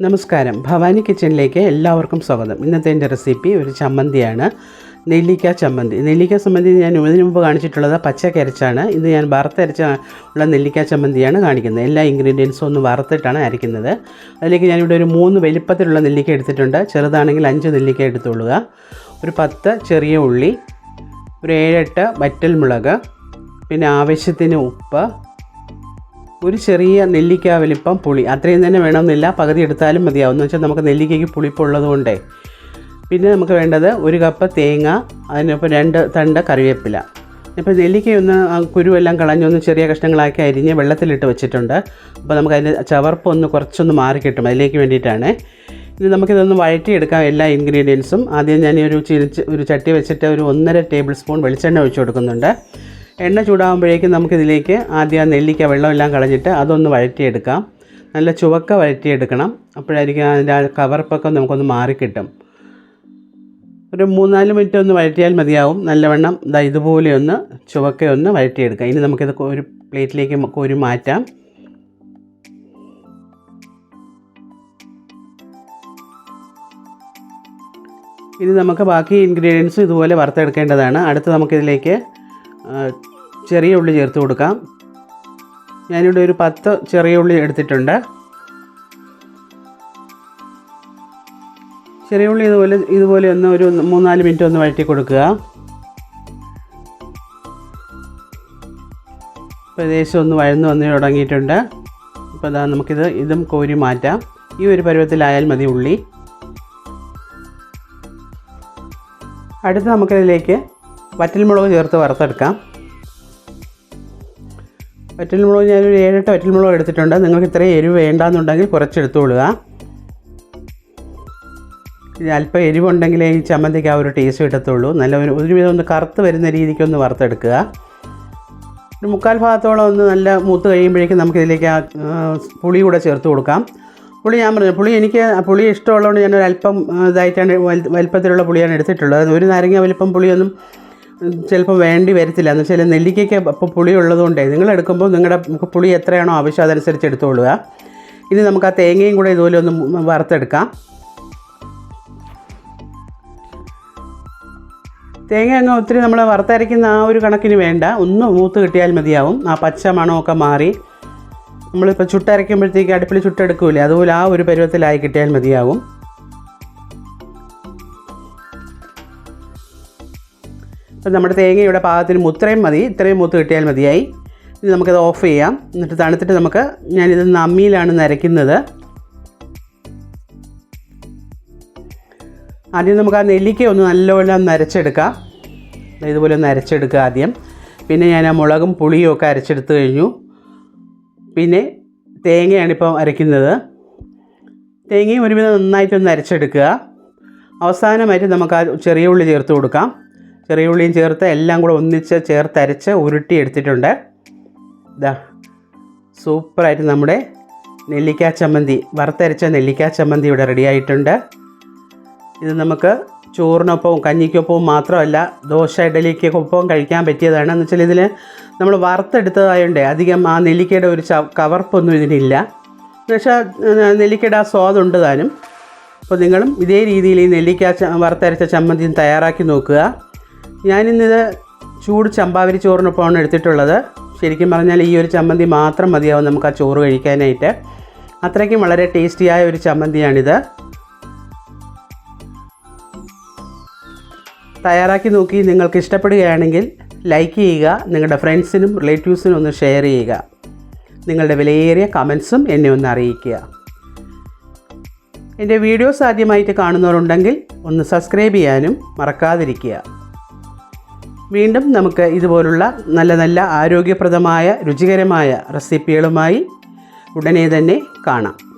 നമസ്കാരം. ഭവാനി കിച്ചണിലേക്ക് എല്ലാവർക്കും സ്വാഗതം. ഇന്നത്തെ എന്റെ റെസിപ്പി ഒരു ചമ്മന്തിയാണ്. നെല്ലിക്ക ചമ്മന്തി. നെല്ലിക്ക ചമ്മന്തി ഞാൻ ഇതിനു മുമ്പ് കാണിച്ചിട്ടുള്ളത് പച്ചക്കരച്ചാണ് ഇത് ഞാൻ വറുത്തരച്ച ഉള്ള നെല്ലിക്ക ചമ്മന്തിയാണ് കാണിക്കുന്നത്. എല്ലാ ഇൻഗ്രീഡിയൻസും ഒന്ന് വറുത്തിട്ടാണ് അരയ്ക്കുന്നത് അതിലേക്ക് ഞാനിവിടെ ഒരു മൂന്ന് വലിപ്പത്തിലുള്ള നെല്ലിക്ക എടുത്തിട്ടുണ്ട്. ചെറുതാണെങ്കിൽ അഞ്ച് നെല്ലിക്ക എടുത്തുകൊള്ളുക. ഒരു പത്ത് ചെറിയ ഉള്ളി. ഒരു ഏഴെട്ട് വറ്റൽ മുളക് പിന്നെ ആവശ്യത്തിന് ഉപ്പ് ഒരു ചെറിയ നെല്ലിക്ക വലിപ്പം പുളി. അത്രയും തന്നെ വേണമെന്നില്ല. പകുതി എടുത്താലും മതിയാവും. എന്ന് വെച്ചാൽ നമുക്ക് നെല്ലിക്കയ്ക്ക് പുളിപ്പുള്ളത് കൊണ്ടേ. പിന്നെ നമുക്ക് വേണ്ടത് ഒരു കപ്പ് തേങ്ങ അതിനൊപ്പം രണ്ട് തണ്ട് കറിവേപ്പില. ഇപ്പോൾ നെല്ലിക്കയൊന്ന് കുരുവെല്ലാം കളഞ്ഞൊന്ന് ചെറിയ കഷ്ണങ്ങളാക്കി അരിഞ്ഞ് വെള്ളത്തിലിട്ട് വെച്ചിട്ടുണ്ട്. അപ്പോൾ നമുക്ക് അതിന്റെ ചവർപ്പൊന്ന് കുറച്ചൊന്ന് മാറി കിട്ടും. അതിലേക്ക് വേണ്ടിയിട്ടാണ്. ഇനി നമുക്കിതൊന്ന് വഴറ്റിയെടുക്കാം എല്ലാ ഇൻഗ്രീഡിയൻസും. ആദ്യം ഞാൻ ഒരു ചിരിച്ച് ഒരു ചട്ടി വെച്ചിട്ട് ഒരു ഒന്നര ടേബിൾ സ്പൂൺ വെളിച്ചെണ്ണ ഒഴിച്ച് കൊടുക്കുന്നുണ്ട്. എണ്ണ ചൂടാകുമ്പോഴേക്കും നമുക്കിതിലേക്ക് ആദ്യം നെല്ലിക്ക വെള്ളമെല്ലാം കളഞ്ഞിട്ട് അതൊന്ന് വഴറ്റിയെടുക്കാം. നല്ല ചുവക്ക വഴറ്റിയെടുക്കണം. അപ്പോഴായിരിക്കും അതിന്റെ ആ കവർപ്പൊക്കെ നമുക്കൊന്ന് മാറിക്കിട്ടും. ഒരു മൂന്നാൽ മിനിറ്റ് ഒന്ന് വഴറ്റിയാൽ മതിയാവും. നല്ലവണ്ണം ഇതാ ഇതുപോലെ ഒന്ന് ചുവക്കയൊന്ന് വഴറ്റിയെടുക്കാം. ഇനി നമുക്കിത് ഒരു പ്ലേറ്റിലേക്ക് കോരി മാറ്റാം. ഇനി നമുക്ക് ബാക്കി ഇൻഗ്രീഡിയൻസും ഇതുപോലെ വറുത്തെടുക്കേണ്ടതാണ്. അടുത്ത് നമുക്കിതിലേക്ക് ചെറിയ ഉള്ളി ചേർത്ത് കൊടുക്കാം. ഞാനിവിടെ ഒരു പത്ത് ചെറിയ ഉള്ളി എടുത്തിട്ടുണ്ട്. ചെറിയ ഉള്ളി ഇതുപോലെ ഇതുപോലെ ഒന്ന് ഒരു മൂന്നാൽ മിനിറ്റ് ഒന്ന് വഴറ്റി കൊടുക്കുക. പ്രദേശം ഒന്ന് വഴന്ന് വന്ന് തുടങ്ങിയിട്ടുണ്ട്. അപ്പോൾ അതാ നമുക്കിത് ഇതും കോരി മാറ്റാം. ഈ ഒരു പരുവത്തിലായാൽ മതി ഉള്ളി. അടുത്ത് നമുക്കിതിലേക്ക് വറ്റൽമുളക് ചേർത്ത് വറുത്തെടുക്കാം. വറ്റൽമുളക് ഞാനൊരു ഏഴെട്ട് വറ്റൽമുളക് എടുത്തിട്ടുണ്ട്. നിങ്ങൾക്ക് ഇത്രയും എരിവ് വേണ്ടാന്നുണ്ടെങ്കിൽ ഇനി അല്പം എരിവുണ്ടെങ്കിലേ ഈ ചമ്മന്തിക്ക് ആ ഒരു ടേസ്റ്റ് കിട്ടത്തുള്ളൂ. നല്ല ഒരു ഒരുവിധം ഒന്ന് കറുത്ത് വരുന്ന രീതിക്കൊന്ന് വറുത്തെടുക്കുക. ഒരു മുക്കാൽ ഭാഗത്തോളം ഒന്ന് നല്ല മൂത്ത് കഴിയുമ്പോഴേക്കും നമുക്കിതിലേക്ക് ആ പുളി കൂടെ ചേർത്ത് കൊടുക്കാം. പുളി ഞാൻ പറഞ്ഞു പുളി എനിക്ക് പുളി ഇഷ്ടമുള്ളതുകൊണ്ട് ഞാൻ ഒരു അല്പം ഇതായിട്ടാണ് വലിപ്പത്തിലുള്ള പുളിയാണ് എടുത്തിട്ടുള്ളത്. ഒരു നാരങ്ങ വലിപ്പം പുളിയൊന്നും ചിലപ്പോൾ വേണ്ടി വരത്തില്ല. എന്ന് വെച്ചാൽ നെല്ലിക്കയ്ക്ക് അപ്പോൾ പുളി ഉള്ളതുകൊണ്ടേ നിങ്ങൾ എടുക്കുമ്പോൾ നിങ്ങളുടെ പുളി എത്രയാണോ ആവശ്യം അതനുസരിച്ച് എടുത്തോളുക. ഇനി നമുക്ക് ആ തേങ്ങയും കൂടെ ഇതുപോലെ ഒന്ന് വറുത്തെടുക്കാം. തേങ്ങ അങ്ങ് ഒത്തിരി നമ്മൾ വറുത്തരയ്ക്കുന്ന ആ ഒരു കണക്കിന് വേണ്ട. ഒന്ന് മൂത്ത് കിട്ടിയാൽ മതിയാവും. ആ പച്ച മണമൊക്കെ മാറി. നമ്മളിപ്പോൾ ചുട്ടരയ്ക്കുമ്പോഴത്തേക്ക് അടുപ്പിൽ ചുട്ടെടുക്കില്ലേ അതുപോലെ ആ ഒരു പരുവത്തിലായി കിട്ടിയാൽ മതിയാവും. അപ്പം നമ്മുടെ തേങ്ങയുടെ പാകത്തിന് മുത്രയും മതി. ഇത്രയും മൂത്ത് കിട്ടിയാൽ മതിയായി. ഇനി നമുക്കത് ഓഫ് ചെയ്യാം. എന്നിട്ട് തണുത്തിട്ട് നമുക്ക് ഞാനിത് നമ്മിയിലാണ് നരയ്ക്കുന്നത്. ആദ്യം നമുക്ക് ആ നെല്ലിക്ക ഒന്ന് നല്ലപോലെ നരച്ചെടുക്കാം. ഇതുപോലെ ഒന്ന് അരച്ചെടുക്കുക ആദ്യം. പിന്നെ ഞാൻ ആ മുളകും പുളിയും ഒക്കെ അരച്ചെടുത്ത് കഴിഞ്ഞു. പിന്നെ തേങ്ങയാണിപ്പോൾ അരയ്ക്കുന്നത്. തേങ്ങയും ഒരുവിധം നന്നായിട്ടൊന്ന് അരച്ചെടുക്കുക. അവസാനമായിട്ട് നമുക്ക് ആ ചെറിയ ഉള്ളി ചേർത്ത് കൊടുക്കാം. ചെറിയ ഉള്ളിയും ചേർത്ത് എല്ലാം കൂടെ ഒന്നിച്ച് ചേർത്ത് അരച്ച് ഉരുട്ടി എടുത്തിട്ടുണ്ട്. ഇതാ സൂപ്പറായിട്ട് നമ്മുടെ നെല്ലിക്ക ചമ്മന്തി വറുത്തരച്ച നെല്ലിക്ക ചമ്മന്തി ഇവിടെ റെഡിയായിട്ടുണ്ട് ഇത് നമുക്ക് ചോറിനൊപ്പവും കഞ്ഞിക്കൊപ്പവും മാത്രമല്ല ദോശ ഇഡലിക്കൊപ്പവും കഴിക്കാൻ പറ്റിയതാണ്. എന്ന് വെച്ചാൽ ഇതിൽ നമ്മൾ വറുത്തെടുത്തതായതുകൊണ്ട് അധികം ആ നെല്ലിക്കയുടെ ഒരു ച കവർപ്പൊന്നും ഇതിനില്ല. എന്നുവെച്ചാൽ നെല്ലിക്കയുടെ ആ സ്വാദുണ്ട് താനും. അപ്പോൾ നിങ്ങളും ഇതേ രീതിയിൽ ഈ നെല്ലിക്ക വറുത്തരച്ച ചമ്മന്തി തയ്യാറാക്കി നോക്കുക. ഞാനിന്നിത് ചൂട് ചമ്പാവരി ചോറിനൊപ്പമാണ് എടുത്തിട്ടുള്ളത്. ശരിക്കും പറഞ്ഞാൽ ഈ ഒരു ചമ്മന്തി മാത്രം മതിയാവും നമുക്ക് ആ ചോറ് കഴിക്കാനായിട്ട്. അത്രയ്ക്കും വളരെ ടേസ്റ്റിയായ ഒരു ചമ്മന്തിയാണിത്. തയ്യാറാക്കി നോക്കി നിങ്ങൾക്ക് ഇഷ്ടപ്പെടുകയാണെങ്കിൽ ലൈക്ക് ചെയ്യുക നിങ്ങളുടെ ഫ്രണ്ട്സിനും റിലേറ്റീവ്സിനും ഒന്ന് ഷെയർ ചെയ്യുക. നിങ്ങളുടെ വിലയേറിയ കമൻസും എന്നെ ഒന്ന് അറിയിക്കുക. എന്റെ വീഡിയോസ് ആദ്യമായിട്ട് കാണുന്നവരുണ്ടെങ്കിൽ ഒന്ന് സബ്സ്ക്രൈബ് ചെയ്യാനും മറക്കാതിരിക്കുക. വീണ്ടും നമുക്ക് ഇതുപോലുള്ള നല്ല നല്ല ആരോഗ്യപ്രദമായ രുചികരമായ റെസിപ്പികളുമായി ഉടനെ തന്നെ കാണാം.